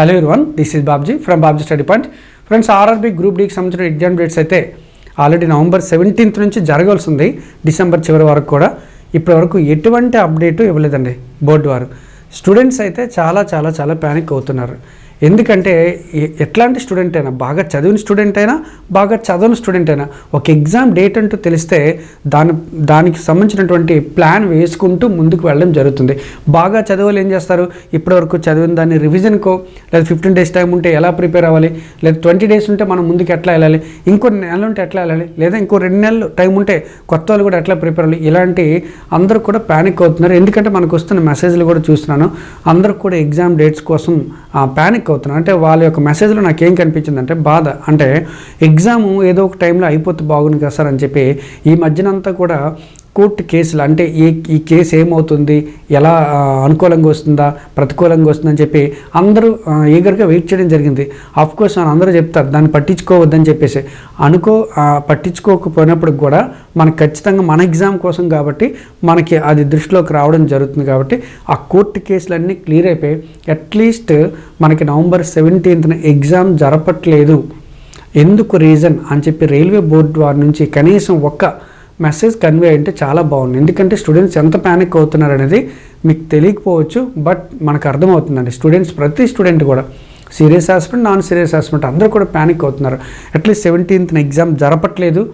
Hello one this is Babji from Babji study point friends RRB group డీకి సంబంధించిన exam dates అయితే already November seventeenth నుంచి జరగాల్సి ఉంది. December చివరి వరకు కూడా. ఇప్పటి వరకు ఎటువంటి అప్డేటు ఇవ్వలేదండి బోర్డు వారు. స్టూడెంట్స్ అయితే చాలా చాలా చాలా ప్యానిక్ అవుతున్నారు. ఎందుకంటే ఎట్లాంటి స్టూడెంట్ అయినా బాగా చదివిన స్టూడెంట్ అయినా బాగా చదవని స్టూడెంట్ అయినా ఒక ఎగ్జామ్ డేట్ అంటూ తెలిస్తే దాని దానికి సంబంధించినటువంటి ప్లాన్ వేసుకుంటూ ముందుకు వెళ్ళడం జరుగుతుంది. బాగా చదవాలి ఏం చేస్తారు? ఇప్పటివరకు చదివిన దాన్ని రివిజన్కో లేదా ఫిఫ్టీన్ డేస్ టైం ఉంటే ఎలా ప్రిపేర్ అవ్వాలి? లేదా ట్వంటీ డేస్ ఉంటే మనం ముందుకు ఎట్లా వెళ్ళాలి? ఇంకో నెలలు ఉంటే ఎట్లా వెళ్ళాలి? లేదా ఇంకో రెండు నెలలు టైం ఉంటే కొత్త వాళ్ళు కూడా ఎట్లా ప్రిపేర్ అవ్వాలి? ఇలాంటి అందరూ కూడా ప్యానిక్ అవుతున్నారు. ఎందుకంటే మనకు వస్తున్న మెసేజ్లు కూడా చూస్తున్నాను. అందరూ కూడా ఎగ్జామ్ డేట్స్ కోసం ప్యానిక్ అవుతున్నా. అంటే వాళ్ళ యొక్క మెసేజ్లో నాకు ఏం కనిపించింది అంటే బాధ. అంటే ఎగ్జామ్ ఏదో ఒక టైంలో అయిపోతే బాగుంది కదా సార్ అని చెప్పి ఈ మధ్యనంతా కూడా కోర్టు కేసులు అంటే ఈ ఈ కేసు ఏమవుతుంది ఎలా అనుకూలంగా వస్తుందా ప్రతికూలంగా వస్తుందని చెప్పి అందరూ ఈగర్గా వెయిట్ చేయడం జరిగింది. ఆఫ్ కోర్స్ అందరూ చెప్తారు దాన్ని పట్టించుకోవద్దని చెప్పేసి. అనుకో పట్టించుకోకపోయినప్పుడు కూడా మనకు ఖచ్చితంగా మన ఎగ్జామ్ కోసం కాబట్టి మనకి అది దృష్టిలోకి రావడం జరుగుతుంది కాబట్టి ఆ కోర్టు కేసులన్నీ క్లియర్ అయిపోయి అట్లీస్ట్ మనకి నవంబర్ సెవెంటీన్త్న ఎగ్జామ్ జరపట్లేదు. ఎందుకు రీజన్ అని చెప్పి రైల్వే బోర్డు వారి నుంచి కనీసం ఒక్క మెసేజ్ కన్వే అంటే చాలా బాగుంది. ఎందుకంటే స్టూడెంట్స్ ఎంత ప్యానిక్ అవుతున్నారు అనేది మీకు తెలియకపోవచ్చు బట్ మనకు అర్థమవుతుందండి. స్టూడెంట్స్ ప్రతి స్టూడెంట్ కూడా serious hospital non serious hospital అందరూ కూడా ప్యానిక్ అవుతున్నారు. అట్లీస్ట్ సెవెంటీన్త్న ఎగ్జామ్ జరపట్లేదు.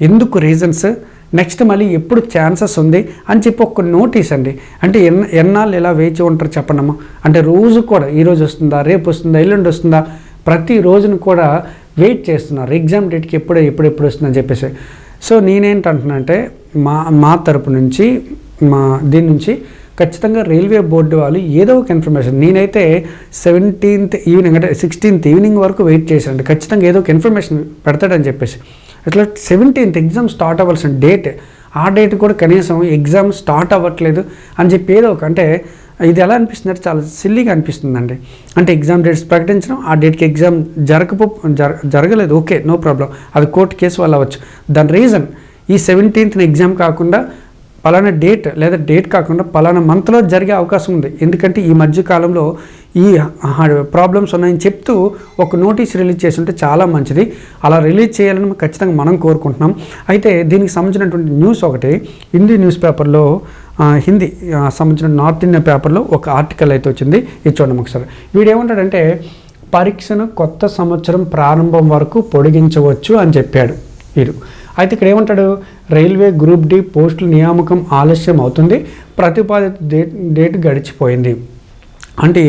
ఎందుకు రీజన్స్ నెక్స్ట్ మళ్ళీ ఎప్పుడు ఛాన్సెస్ ఉంది? అని చెప్పి ఒక నోటీస్ అండి. అంటే ఎన్ ఎన్నాళ్ళు ఎలా వేచి ఉంటారు చెప్పండమ్మా? అంటే రోజు కూడా ఈ రోజు వస్తుందా రేపు వస్తుందా ఎల్లుండి వస్తుందా ప్రతి రోజును కూడా వెయిట్ చేస్తున్నారు. ఎగ్జామ్ డేట్కి ఎప్పుడు ఎప్పుడెప్పుడు వస్తుందని చెప్పేసి. సో నేనేంటంటున్నానంటే మా మా తరపు నుంచి మా దీని నుంచి ఖచ్చితంగా రైల్వే బోర్డు వాళ్ళు ఏదో ఒక ఇన్ఫర్మేషన్ నేనైతే సెవెంటీన్త్ ఈవినింగ్ అంటే సిక్స్టీన్త్ ఈవినింగ్ వరకు వెయిట్ చేశాను ఖచ్చితంగా ఏదో ఒక ఇన్ఫర్మేషన్ పెడతాడని చెప్పేసి. అట్లా సెవెంటీన్త్ ఎగ్జామ్ స్టార్ట్ అవ్వాల్సిన డేట్ ఆ డేట్ కూడా కనీసం ఎగ్జామ్ స్టార్ట్ అవ్వట్లేదు అని చెప్పి ఏదో ఒక అంటే ఇది ఎలా అనిపిస్తుంది అంటే చాలా సిల్లీగా అనిపిస్తుందండి. అంటే ఎగ్జామ్ డేట్స్ ప్రకటించడం ఆ డేట్కి ఎగ్జామ్ జరగపో జర జరగలేదు. ఓకే నో ప్రాబ్లం అది కోర్టు కేసు వల్ల అవ్వచ్చు. దాని రీజన్ ఈ సెవెంటీన్త్న ఎగ్జామ్ కాకుండా పలానా డేట్ లేదా డేట్ కాకుండా పలానా మంత్లో జరిగే అవకాశం ఉంది. ఎందుకంటే ఈ మధ్య కాలంలో ఈ ప్రాబ్లమ్స్ ఉన్నాయని చెప్తూ ఒక నోటీస్ రిలీజ్ చేసి ఉంటే చాలా మంచిది. అలా రిలీజ్ చేయాలని ఖచ్చితంగా మనం కోరుకుంటున్నాం. అయితే దీనికి సంబంధించినటువంటి న్యూస్ ఒకటి హిందీ న్యూస్ పేపర్లో హిందీ సంబంధించిన నార్త్ ఇండియన్ పేపర్లో ఒక ఆర్టికల్ అయితే వచ్చింది. ఇది చూడండి ఒకసారి. వీడు ఏమంటాడంటే పరీక్షను కొత్త సంవత్సరం ప్రారంభం వరకు పొడిగించవచ్చు అని చెప్పాడు వీడు. అయితే ఇక్కడ ఏమంటాడు? రైల్వే గ్రూప్ డి పోస్టుల నియామకం ఆలస్యం అవుతుంది. ప్రతిపాదిత డేట్ డేట్ గడిచిపోయింది. అంటే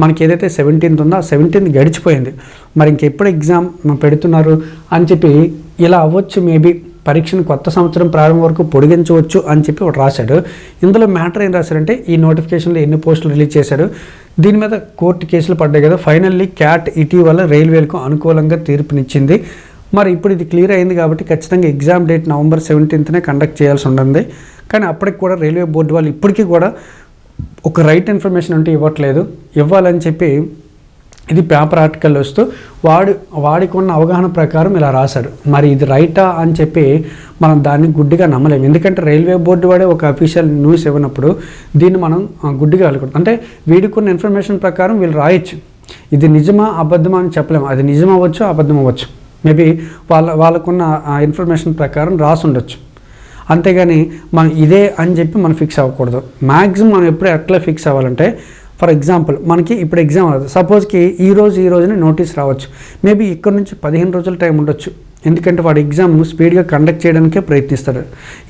మనకి ఏదైతే సెవెంటీన్త్ ఉందో ఆ సెవెంటీన్త్ గడిచిపోయింది. మరి ఇంకెప్పుడు ఎగ్జామ్ పెడుతున్నారు అని చెప్పి ఇలా అవ్వచ్చు మేబీ పరీక్షను కొత్త సంవత్సరం ప్రారంభం వరకు పొడిగించవచ్చు అని చెప్పి ఒకటి రాశాడు. ఇందులో మ్యాటర్ ఏం రాశారంటే ఈ నోటిఫికేషన్లో ఎన్ని పోస్టులు రిలీజ్ చేశాడు. దీని మీద కోర్టు కేసులు పడ్డాయి కదా. ఫైనల్లీ క్యాట్ ఇటీవల రైల్వేలకు అనుకూలంగా తీర్పునిచ్చింది. మరి ఇప్పుడు ఇది క్లియర్ అయింది కాబట్టి ఖచ్చితంగా ఎగ్జామ్ డేట్ నవంబర్ సెవెంటీన్త్నే కండక్ట్ చేయాల్సి ఉంటుంది. కానీ అప్పటికి కూడా రైల్వే బోర్డు వాళ్ళు ఇప్పటికీ కూడా ఒక రైట్ ఇన్ఫర్మేషన్ అంటే ఇవ్వట్లేదు. ఇవ్వాలని చెప్పి ఇది పేపర్ ఆర్టికల్ వస్తూ వాడు వాడికి ఉన్న అవగాహన ప్రకారం ఇలా రాశాడు. మరి ఇది రైటా అని చెప్పి మనం దాన్ని గుడ్డిగా నమ్మలేము. ఎందుకంటే రైల్వే బోర్డు వాడే ఒక అఫీషియల్ న్యూస్ ఇవ్వనప్పుడు దీన్ని మనం గుడ్డిగా వెళ్ళకూడదు అంటే వీడికి ఉన్న ఇన్ఫర్మేషన్ ప్రకారం వీళ్ళు రాయొచ్చు. ఇది నిజమా అబద్ధమా అని చెప్పలేము. అది నిజం అవ్వచ్చు అబద్ధం అవ్వచ్చు మేబీ వాళ్ళ వాళ్ళకున్న ఇన్ఫర్మేషన్ ప్రకారం రాసి ఉండొచ్చు అంతేగాని మనం ఇదే అని చెప్పి మనం ఫిక్స్ అవ్వకూడదు. మ్యాక్సిమం మనం ఎప్పుడు ఎట్లా ఫిక్స్ అవ్వాలంటే ఫర్ ఎగ్జాంపుల్ మనకి ఇప్పుడు ఎగ్జామ్ సపోజ్కి ఈ రోజు ఈ రోజునే నోటీస్ రావచ్చు. మేబీ ఇక్కడ నుంచి పదిహేను రోజుల టైం ఉండొచ్చు. ఎందుకంటే వాడు ఎగ్జామ్ స్పీడ్గా కండక్ట్ చేయడానికే ప్రయత్నిస్తాడు.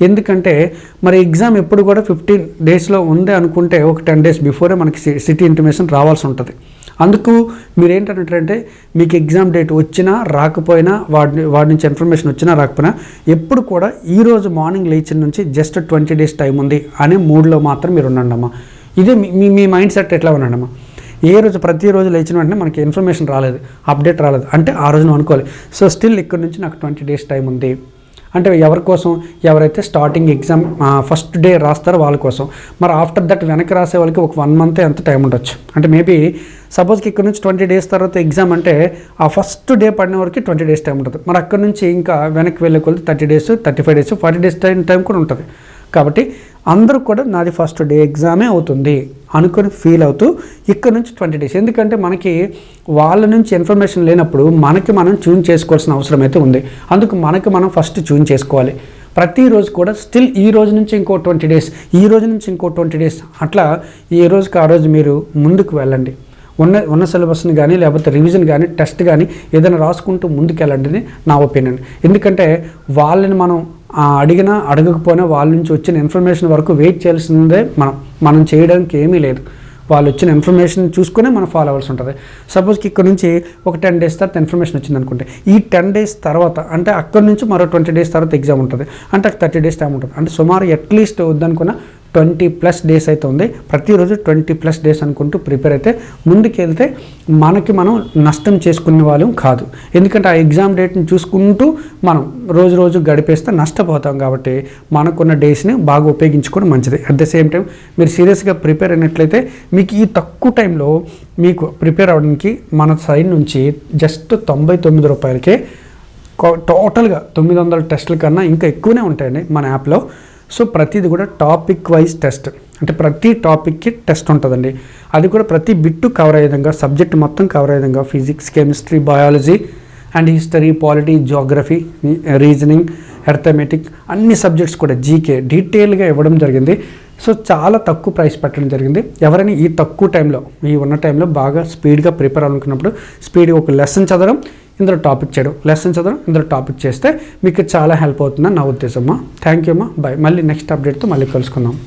ఎందుకంటే మరి ఎగ్జామ్ ఎప్పుడు కూడా ఫిఫ్టీన్ డేస్లో ఉంది అనుకుంటే ఒక టెన్ డేస్ బిఫోరే మనకి సిటీ ఇంటిమేషన్ రావాల్సి ఉంటుంది. అందుకు మీరు ఏంటంటే మీకు ఎగ్జామ్ డేట్ వచ్చినా రాకపోయినా వాడి వాడి నుంచి ఇన్ఫర్మేషన్ వచ్చినా రాకపోయినా ఎప్పుడు కూడా ఈరోజు మార్నింగ్ లేచిన నుంచి జస్ట్ ట్వంటీ డేస్ టైం ఉంది అనే మూడ్లో మాత్రం మీరు ఉండండి అమ్మా ఇదే మీ- మీ మీ మైండ్ సెట్ ఎట్లా ఉండండి అమ్మా ఏ రోజు ప్రతిరోజు లేచిన వెంటనే మనకి ఇన్ఫర్మేషన్ రాలేదు అప్డేట్ రాలేదు. అంటే ఆ రోజున అనుకోవాలి. సో స్టిల్ ఇక్కడ నుంచి నాకు ట్వంటీ డేస్ టైం ఉంది. అంటే ఎవరి కోసం? ఎవరైతే స్టార్టింగ్ ఎగ్జామ్ ఫస్ట్ డే రాస్తారో వాళ్ళ కోసం. మరి ఆఫ్టర్ దట్ వెనక్కి రాసే వాళ్ళకి ఒక వన్ మంత్ ఎంత టైం ఉండొచ్చు. అంటే మేబీ సపోజ్కి ఇక్కడ నుంచి ట్వంటీ డేస్ తర్వాత ఎగ్జామ్ అంటే ఆ ఫస్ట్ డే పడిన వరకు ట్వంటీ డేస్ టైం ఉంటుంది. మరి అక్కడ నుంచి ఇంకా వెనక్కి వెళ్ళే కొద్ది thirty days thirty five days forty days time time కూడా ఉంటుంది. కాబట్టి అందరూ కూడా నాది ఫస్ట్ డే ఎగ్జామే అవుతుంది అనుకొని ఫీల్ అవుతూ ఇక్కడ నుంచి ట్వంటీ డేస్ ఎందుకంటే మనకి వాళ్ళ నుంచి ఇన్ఫర్మేషన్ లేనప్పుడు మనకి మనం ట్యూన్ చేసుకోవాల్సిన అవసరం అయితే ఉంది. అందుకు మనకి మనం ఫస్ట్ ట్యూన్ చేసుకోవాలి. ప్రతిరోజు కూడా స్టిల్ ఈ రోజు నుంచి ఇంకో ట్వంటీ డేస్ ఈ రోజు నుంచి ఇంకో ట్వంటీ డేస్ అట్లా ఏ రోజుకి ఆ రోజు మీరు ముందుకు వెళ్ళండి. ఉన్న ఉన్న సిలబస్ని కానీ లేకపోతే రివిజన్ కానీ టెస్ట్ కానీ ఏదైనా రాసుకుంటూ ముందుకెళ్ళండి నా ఒపీనియన్ ఎందుకంటే వాళ్ళని మనం అడిగినా అడగకపోయినా వాళ్ళ నుంచి వచ్చిన ఇన్ఫర్మేషన్ వరకు వెయిట్ చేయాల్సిందే మనం. మనం చేయడానికి ఏమీ లేదు. వాళ్ళు వచ్చిన ఇన్ఫర్మేషన్ చూసుకునే మనం ఫాలో అవ్వాల్సి ఉంటుంది. సపోజ్కి ఇక్కడ నుంచి ఒక టెన్ డేస్ తర్వాత ఇన్ఫర్మేషన్ వచ్చింది అనుకుంటే ఈ టెన్ డేస్ తర్వాత అంటే అక్కడ నుంచి మరో ట్వంటీ డేస్ తర్వాత ఎగ్జామ్ ఉంటుంది. అంటే థర్టీ డేస్ టైం ఉంటుంది. అంటే సుమారు అట్లీస్ట్ వద్దనుకున్న ట్వంటీ ప్లస్ డేస్ అయితే ఉంది. ప్రతిరోజు ట్వంటీ ప్లస్ డేస్ అనుకుంటూ ప్రిపేర్ అయితే ముందుకెళ్తే మనకి మనం నష్టం చేసుకునే వాళ్ళం కాదు. ఎందుకంటే ఆ ఎగ్జామ్ డేట్ని చూసుకుంటూ మనం రోజు రోజు గడిపేస్తే నష్టపోతాం కాబట్టి మనకున్న డేస్ని బాగా ఉపయోగించుకోవడం మంచిది. అట్ ద సేమ్ టైం మీరు సీరియస్గా ప్రిపేర్ అయినట్లయితే మీకు ఈ తక్కువ టైంలో మీకు ప్రిపేర్ అవ్వడానికి మన సైడ్ నుంచి జస్ట్ తొంభై తొమ్మిది రూపాయలకే టోటల్గా తొమ్మిది వందల టెస్టుల కన్నా ఇంకా ఎక్కువనే ఉంటాయండి మన యాప్లో. సో ప్రతిది కూడా టాపిక్ వైజ్ టెస్ట్ అంటే ప్రతి టాపిక్కి టెస్ట్ ఉంటుందండి. అది కూడా ప్రతి బిట్టు కవర్ అయ్యే విధంగా సబ్జెక్ట్ మొత్తం కవర్ అయ్యే విధంగా physics chemistry biology and history polity geography reasoning arithmetic అన్ని సబ్జెక్ట్స్ కూడా జీకే డీటెయిల్గా ఇవ్వడం జరిగింది. సో చాలా తక్కువ ప్రైస్ పెట్టడం జరిగింది. ఎవరైనా ఈ తక్కువ టైంలో ఈ ఉన్న టైంలో బాగా స్పీడ్గా ప్రిపేర్ అవ్వాలనుకున్నప్పుడు స్పీడ్గా ఒక లెసన్ చదవడం ఇందులో టాపిక్ చేయడం లెసన్ చదవడం ఇందులో టాపిక్ చేస్తే మీకు చాలా హెల్ప్ అవుతుందని నా ఉద్దేశం అమ్మా. థ్యాంక్ యూ అమ్మా. బాయ్ మళ్ళీ నెక్స్ట్ అప్డేట్తో మళ్ళీ కలుసుకుందాం.